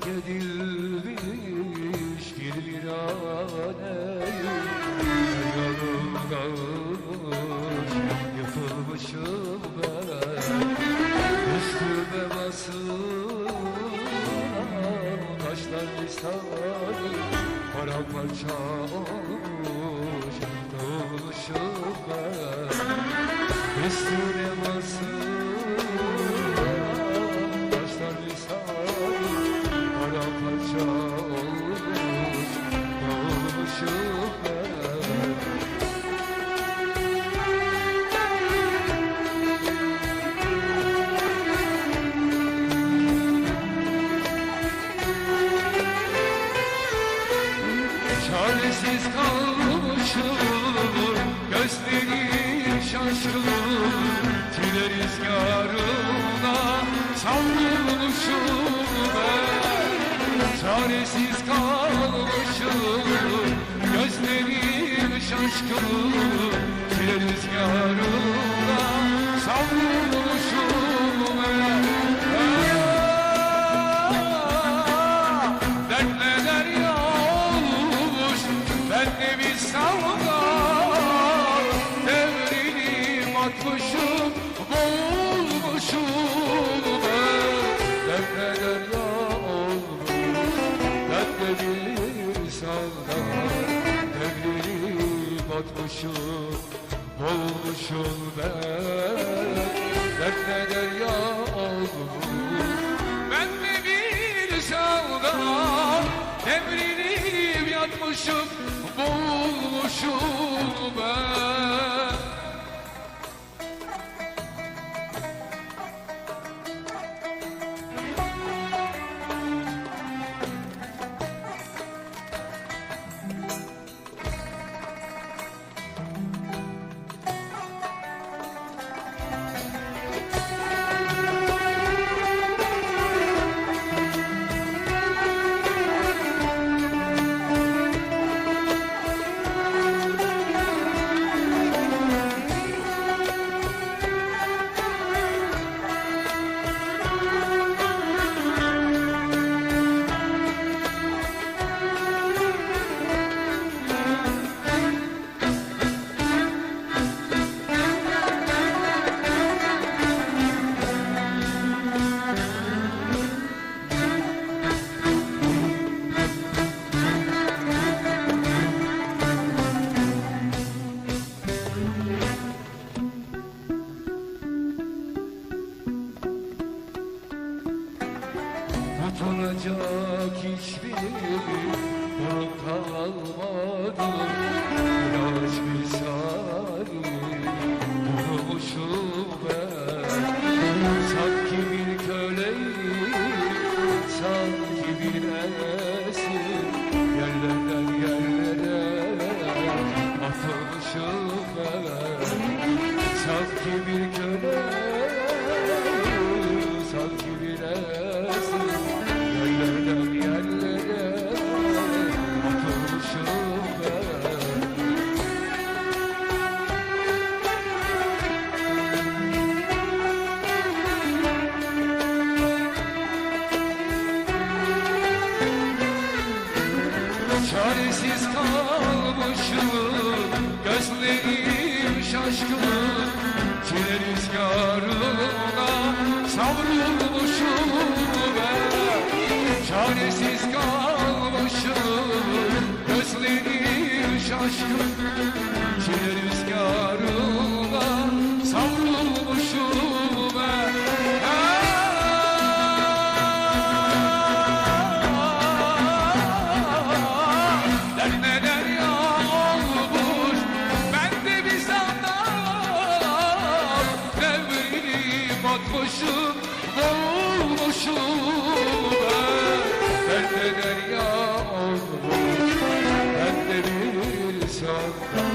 terk edilmiş bir yolum dağılmış yıkılmışım ben Üstüme basılan taşlar misali Paramparça olmuş dağılmışım ben Üstüne basılan Çaresiz kalmışım Gözlerim şaşkın Tire rüzgarına Savrulmuşum ben Çaresiz kalmışım Gözlerim şaşkın Tire rüzgarına Savrulmuşum Devrilip atmışım Boğulmuşum ben Dertle derya olmuş Ben de bir savga Devrilip atmışım Boğulmuşum ben Dertle derya olmuş ben de bir savga devrilip yatmışım, boğulmuşum ben. Tutunacak hiçbir durum kalmadı İlaç misali durmuşum ben Sanki bir köleyim, sanki bir esir Yerlerden yerlere atılmışım ben Sanki bir köle, Çaresiz kalmışım Gözlerim şaşkın. Çile rüzgarına Savrulmuşum ben. Çaresiz kalmışım Gözlerim şaşkın bir